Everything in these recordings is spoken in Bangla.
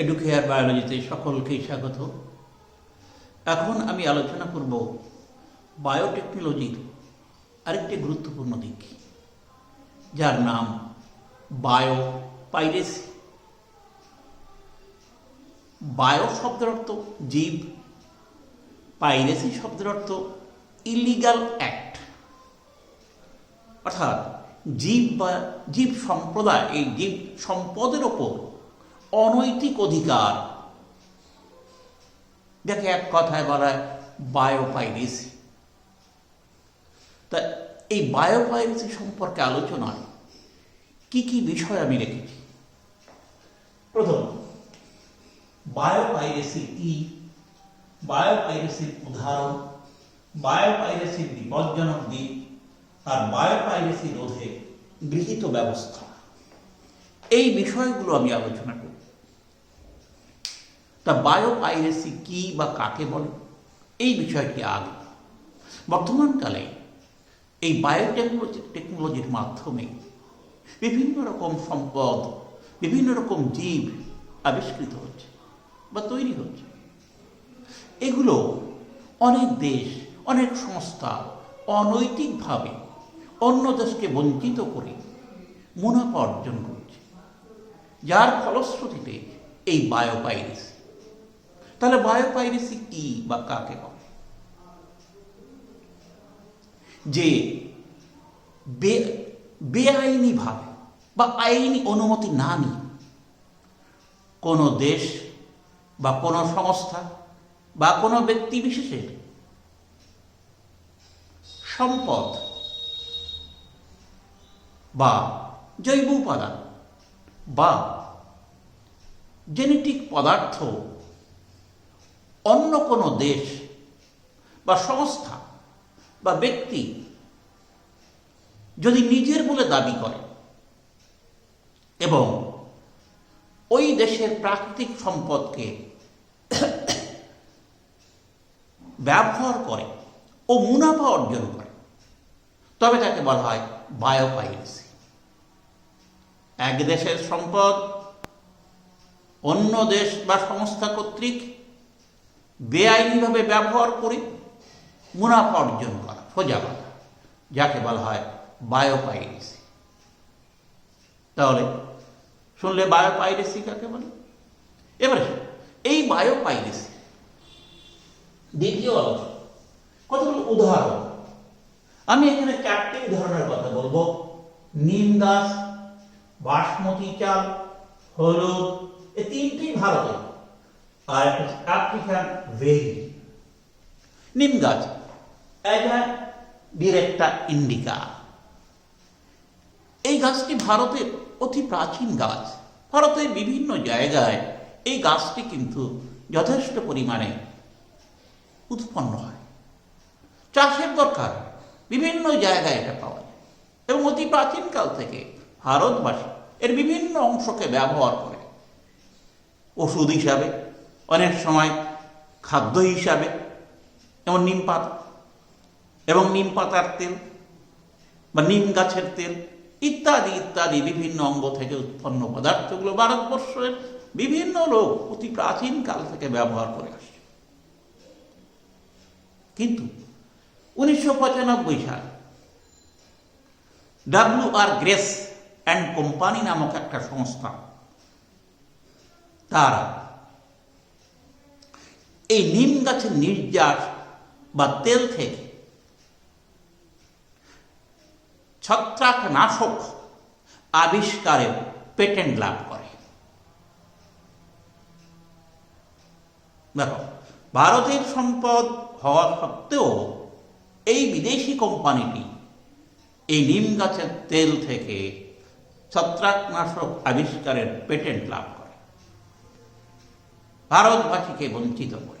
এডুকেয়ার বায়োলজিতে সকলকেই স্বাগত। এখন আমি আলোচনা করব বায়োটেকনোলজির আরেকটি গুরুত্বপূর্ণ দিক, যার নাম বায়ো পাইরেসি বায়ো শব্দের অর্থ জীব পাইরেসি শব্দের অর্থ ইলিগাল অ্যাক্ট অর্থাৎ জীব বা জীব সম্প্রদায়, এই জীব সম্পদের ওপর অনৈতিক অধিকার। যাকে এক কথায় বলা হয়, বায়োপাইরেসি। তা এই বায়োপাইরেসি সম্পর্কে আলোচনায় কি কি বিষয় আমি রেখেছি? প্রথম বায়োপাইরেসি কি? বায়োপাইরেসির উদাহরণ, বায়োপাইরেসির বিপজ্জনক দিক আর বায়োপাইরেসি রোধে গৃহীত ব্যবস্থা। এই বিষয়গুলো আমি আলোচনা করব। তা বায়োপাইরেসি কি বা কাকে বলে? এই বিষয়টি আগে। বর্তমানকালে এই বায়োটেকনোলজি টেকনোলজির মাধ্যমে বিভিন্ন রকম সম্পদ, বিভিন্ন রকম জীব আবিষ্কৃত হচ্ছে বা তৈরি হচ্ছে। এগুলো অনেক দেশ, অনেক সংস্থা অনৈতিকভাবে অন্য দেশকে বঞ্চিত করে মুনাফা অর্জন করছে। যার ফলশ্রুতিতে এই বায়োপাইরেসি তাহলে বায়োপাইরেসি কি বা কাকে বলে? যে বে বেআইনিভাবে বা আইনি অনুমতি না নিয়ে কোনো দেশ বা কোনো সংস্থা বা কোনো ব্যক্তি বিশেষের সম্পদ বা জৈব উপাদান বা জেনেটিক পদার্থ অন্য কোনো দেশ বা সংস্থা বা ব্যক্তি যদি নিজের বলে দাবি করে এবং ওই দেশের প্রাকৃতিক সম্পদকে ব্যবহার করে ও মুনাফা অর্জন করে, তবে তাকে বলা হয় বায়োপাইরেসি। এক দেশের সম্পদ, অন্য দেশ বা সংস্থা কর্তৃক বেআইনিভাবে ব্যবহার করে মুনাফা অর্জন করা, সোজা কথা, যাকে বলা হয় বায়োপাইরেসি। তাহলে শুনলে বায়োপাইরেসি কাকে বলে? এবারে এই বায়োপাইরেসি, দ্বিতীয় কতগুলো উদাহরণ? আমি এখানে চারটি উদাহরণের কথা বলব। নিম গাছ, বাসমতি চাল, হলুদ, এই তিনটি ভারতে আর আফ্রিকান ভেরি। নিম গাছ। এটা ডিরেক্টা ইন্ডিকা। এই গাছটি ভারতের অতি প্রাচীন গাছ। ভারতের বিভিন্ন জায়গায় এই গাছটি কিন্তু যথেষ্ট পরিমাণে উৎপন্ন হয়। চাষের দরকার। বিভিন্ন জায়গায় এটা পাওয়া যায়। এবং অতি প্রাচীনকাল থেকে ভারতবাসী এর বিভিন্ন অংশকে ব্যবহার করে। ওষুধ হিসাবে অনেক সময় খাদ্য হিসাবে, যেমন নিম পাতা এবং নিম পাতার তেল বা নিম গাছের তেল, ইত্যাদি ইত্যাদি বিভিন্ন অঙ্গ থেকে উৎপন্ন পদার্থগুলো ভারতবর্ষের বিভিন্ন লোক অতি প্রাচীন কাল থেকে ব্যবহার করে আসছে। কিন্তু উনিশশো পঁচানব্বই সাল W R Grace and company নামক একটা সংস্থা, তারা এই নিম গাছের নির্যাস বা তেল থেকে ছত্রাক নাশক আবিষ্কারের পেটেন্ট লাভ করে। দেখো, ভারতের সম্পদ হওয়া সত্ত্বেও এই বিদেশি কোম্পানিটি এই নিম গাছের তেল থেকে ছত্রাকনাশক আবিষ্কারের পেটেন্ট লাভ করে। ভারতবাসীকে বঞ্চিত করে।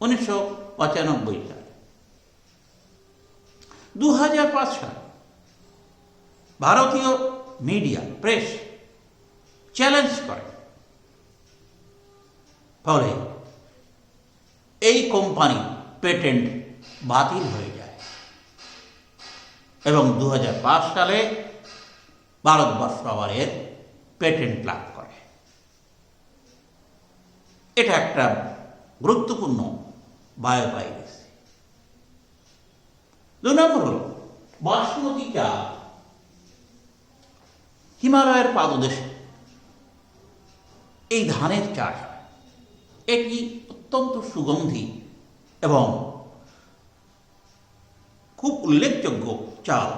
উনিশশো পঁচানব্বই সালে দু হাজার পাঁচ সালে ভারতীয় মিডিয়া, প্রেস, চ্যালেঞ্জ করে। ফলে এই কোম্পানি পেটেন্ট বাতিল হয়ে যায়। এবং দু হাজার পাঁচ সালে ভারতবর্ষ আবার এর পেটেন্ট লাভ করে। এটা একটা গুরুত্বপূর্ণ বায়োপাইরেসি। দু নম্বর হল চাল হিমালয়ের পাদদেশে, এই ধানের চাষ এটি অত্যন্ত সুগন্ধি এবং খুব উল্লেখযোগ্য চাল।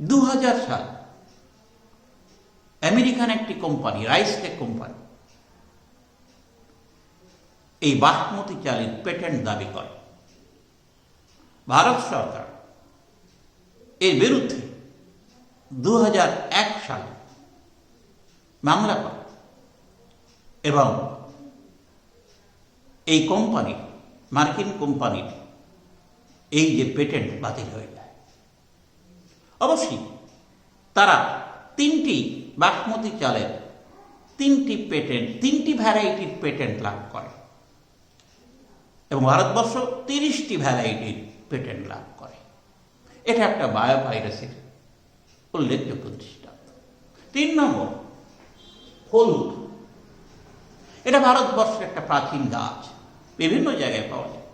দু হাজার সাল, আমেরিকান একটি কোম্পানি, রাইস রাইসটেক কোম্পানি এই বাসমতি চালের পেটেন্ট দাবি করে। ভারত সরকার এর বিরুদ্ধে দু হাজার এক সালে মামলা করে এবং এই কোম্পানির মার্কিন কোম্পানির এই যে পেটেন্ট বাতিল হয়ে যায়। অবশ্যই তারা তিনটি বাসমতি চালের তিনটি পেটেন্ট, তিনটি ভ্যারাইটির পেটেন্ট লাভ করে। এবং ভারতবর্ষ তিরিশটি ভ্যারাইটির পেটেন্ট লাভ করে। এটা একটা বায়োভাইরাসের উল্লেখযোগ্য দৃষ্টান্ত তিন নম্বর, হলুদ। এটা ভারতবর্ষের একটা প্রাচীন গাছ। বিভিন্ন জায়গায় পাওয়া যায়।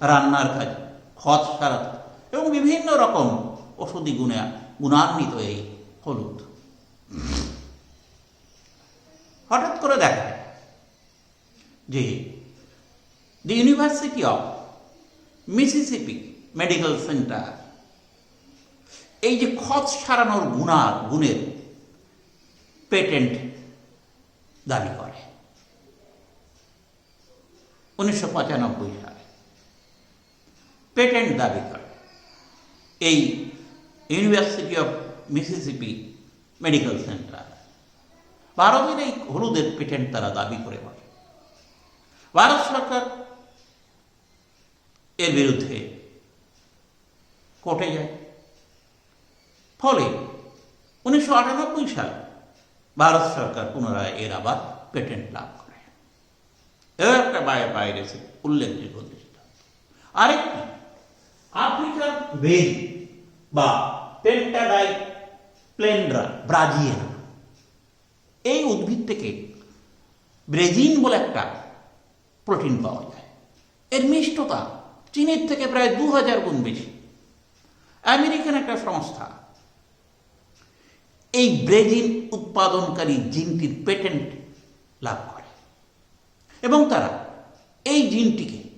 রান্নার কাজ, খত সারাতে এবং বিভিন্ন রকম ওষুধি গুণে, গুণান্বিত এই হলুদ। হঠাৎ করে দেখা যে the university of Mississippi medical centre এই যে খত সারানোর গুণার গুণের পেটেন্ট দাবি করে। উনিশশো পঁচানব্বই সালে পেটেন্ট দাবি করে। এই university of Mississippi medical centre ভারতের এই হলুদের পেটেন্ট তারা দাবি করে বলে। ভারত সরকার এর বিরুদ্ধে কোর্টে যায়। ফলে উনিশশো আটানব্বই সালে ভারত সরকার পুনরায় এর আবার পেটেন্ট লাভ করে। এও একটা বাইরে বাইরে উল্লেখযোগ্য দৃষ্টান্ত। আরেকটি, আফ্রিকার বেল বা পেন্টাডাই প্লেন্ড্রা ব্রাজিয়েনা এই উদ্ভিদ থেকে ব্রেজিন বলে একটা প্রোটিন পাওয়া যায়। এর মিষ্টতা চীনের থেকে প্রায় দু হাজার গুণ বেশি। আমেরিকান একটা সংস্থা। এই ব্রেজিন উৎপাদনকারী জিনটির পেটেন্ট লাভ করে। এবং তারা এই জিনটিকে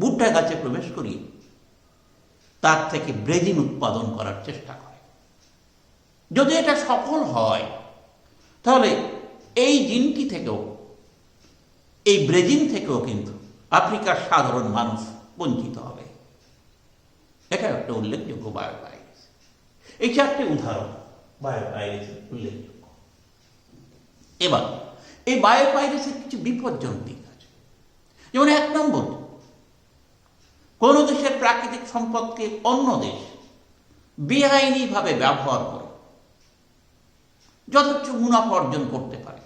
ভুট্টা গাছে প্রবেশ করিয়ে তার থেকে ব্রেজিন উৎপাদন করার চেষ্টা করে। যদি এটা সফল হয়, তাহলে এই জিনটি থেকেও, এই ব্রেজিন থেকেও কিন্তু আফ্রিকার সাধারণ মানুষ বঞ্চিত হবে। এটা একটা উল্লেখযোগ্য বায়োভাইরাস এই চারটে উদাহরণ বায়োভাইরাসের উল্লেখযোগ্য। এবার, এই বায়োভাইরাসের কিছু বিপজ্জনক দিক আছে। যেমন এক নম্বর, কোন দেশের প্রাকৃতিক সম্পদকে অন্য দেশ বেআইনিভাবে ব্যবহার করে যথেচ্ছ মুনাফা অর্জন করতে পারে,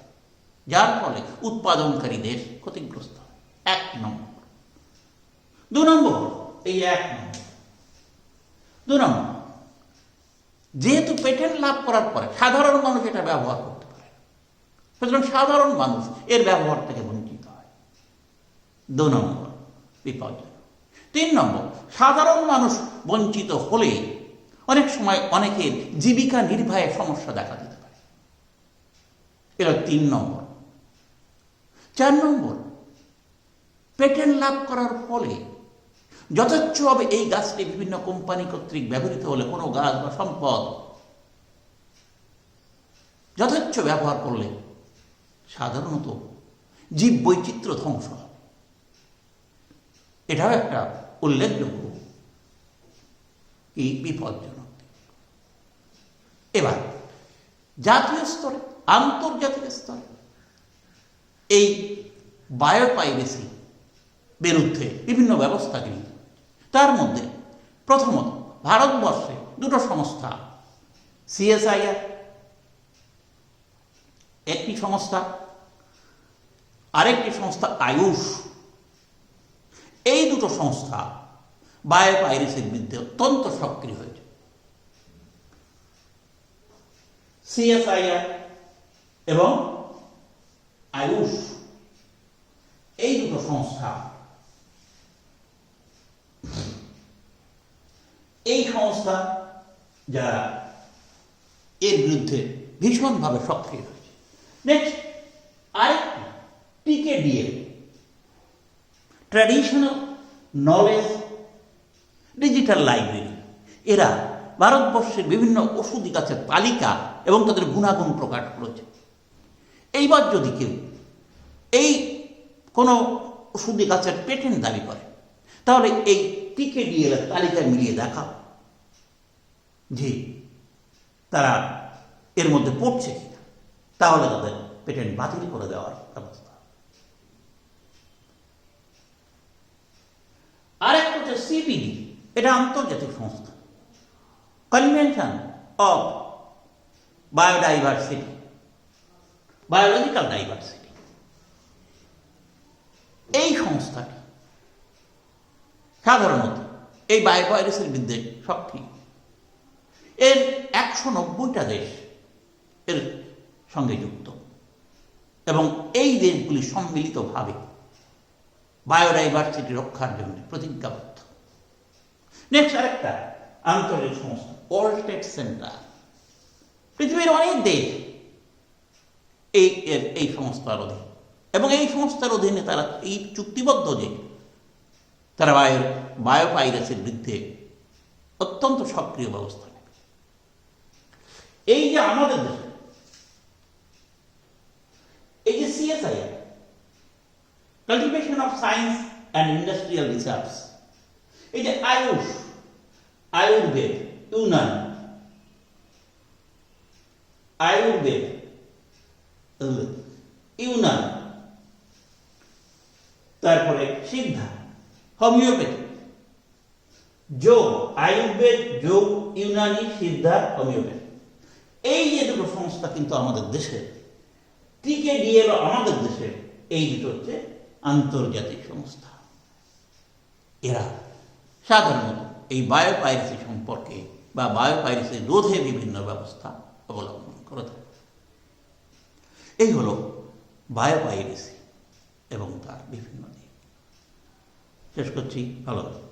যার ফলে উৎপাদনকারী দেশ ক্ষতিগ্রস্ত এক নম্বর। দু নম্বর, এই এক নম্বর। দু নম্বর, যেহেতু পেটেন্ট লাভ করার পরে সাধারণ মানুষ এটা ব্যবহার করতে পারে। সুতরাং সাধারণ মানুষ এর ব্যবহার থেকে বঞ্চিত হয়। দু নম্বর, বিপজ্জনক। তিন নম্বর, সাধারণ মানুষ বঞ্চিত হলে অনেক সময় অনেকের জীবিকা নির্বাহের সমস্যা দেখা দিতে পারে। এটা তিন নম্বর। চার নম্বর পেটেন্ট লাভ করার ফলে যথেচ্ছভাবে এই গাছটি বিভিন্ন কোম্পানি কর্তৃক ব্যবহৃত হলে কোনো গাছ বা সম্পদ যথেচ্ছ ব্যবহার করলে সাধারণত জীব বৈচিত্র্য ধ্বংস হয়। এটাও একটা উল্লেখযোগ্য এই বিপজ্জনক এবার, জাতীয় স্তরে, আন্তর্জাতিক স্তরে এই বায়োপাইরেসি বিরুদ্ধে বিভিন্ন ব্যবস্থা গৃহীত তার মধ্যে প্রথমত ভারতবর্ষে দুটো সংস্থা সিএসআইআর একটি সংস্থা, আরেকটি সংস্থা আয়ুষ। এই দুটো সংস্থা বায়োপাইরেসির বিরুদ্ধে অত্যন্ত সক্রিয় হয়েছে। সিএসআইআর এবং আয়ুষ, এই দুটো সংস্থা এই সংস্থা যারা এর বিরুদ্ধে ভীষণভাবে সক্রিয় হয়েছে নেক্সট আরেকটি টিকে দিয়ে ট্র্যাডিশনাল নলেজ ডিজিটাল লাইব্রেরি এরা ভারতবর্ষের বিভিন্ন ওষুধি গাছের তালিকা এবং তাদের গুণাগুণ প্রকাশ করেছে। এইবার যদি কেউ এই কোনো ওষুধি গাছের পেটেন্ট দাবি করে, তাহলে এই ডিএল এর তালিকায় মিলিয়ে দেখাও। যে তারা এর মধ্যে পড়ছে কিনা? তাহলে তাদের পেটেন্ট বাতিল করে দেওয়ার ব্যবস্থা। আরেকটা হচ্ছে সিপিডি, এটা আন্তর্জাতিক সংস্থা। Convention of biodiversity biological diversity এই সংস্থাটি সাধারণত এই বায়োভাইরাসের বিরুদ্ধে সব ঠিক। এর একশো নব্বইটা দেশ এর সঙ্গে যুক্ত। এবং এই দেশগুলি সম্মিলিতভাবে বায়োডাইভার্সিটি রক্ষার জন্য প্রতিজ্ঞাবদ্ধ। নেক্সট আরেকটা আন্তর্জাতিক সংস্থা, ওয়ার্ল্ড ট্রেড সেন্টার। পৃথিবীর অনেক দেশ এই এর, এই সংস্থার অধীন। এবং এই সংস্থার অধীনে তারা এই চুক্তিবদ্ধ যে তারা বায়ো বায়োভাইরাসের বিরুদ্ধে অত্যন্ত সক্রিয় ব্যবস্থা নেবে এই যে আমাদের দেশে, এই যে CSI cultivation of science and industrial research এই যে আয়ুষ, আয়ুর্বেদ, ইউনান, আয়ুর্বেদ হোমিওপ্যাথি যোগ আয়ুর্বেদ যোগ ইউনানি সিদ্ধা হোমিওপ্যাথি এই যে দুটো সংস্থা কিন্তু আমাদের দেশের টিকে ডিএল আমাদের দেশের এই দুটো হচ্ছে আন্তর্জাতিক সংস্থা। এরা সাধারণত এই বায়োপাইরেসি সম্পর্কে বা বায়োপাইরেসি রোধে বিভিন্ন ব্যবস্থা অবলম্বন করে থাকে। এই হলো বায়োপাইরেসি এবং তার বিভিন্ন শেষ করছি ভালো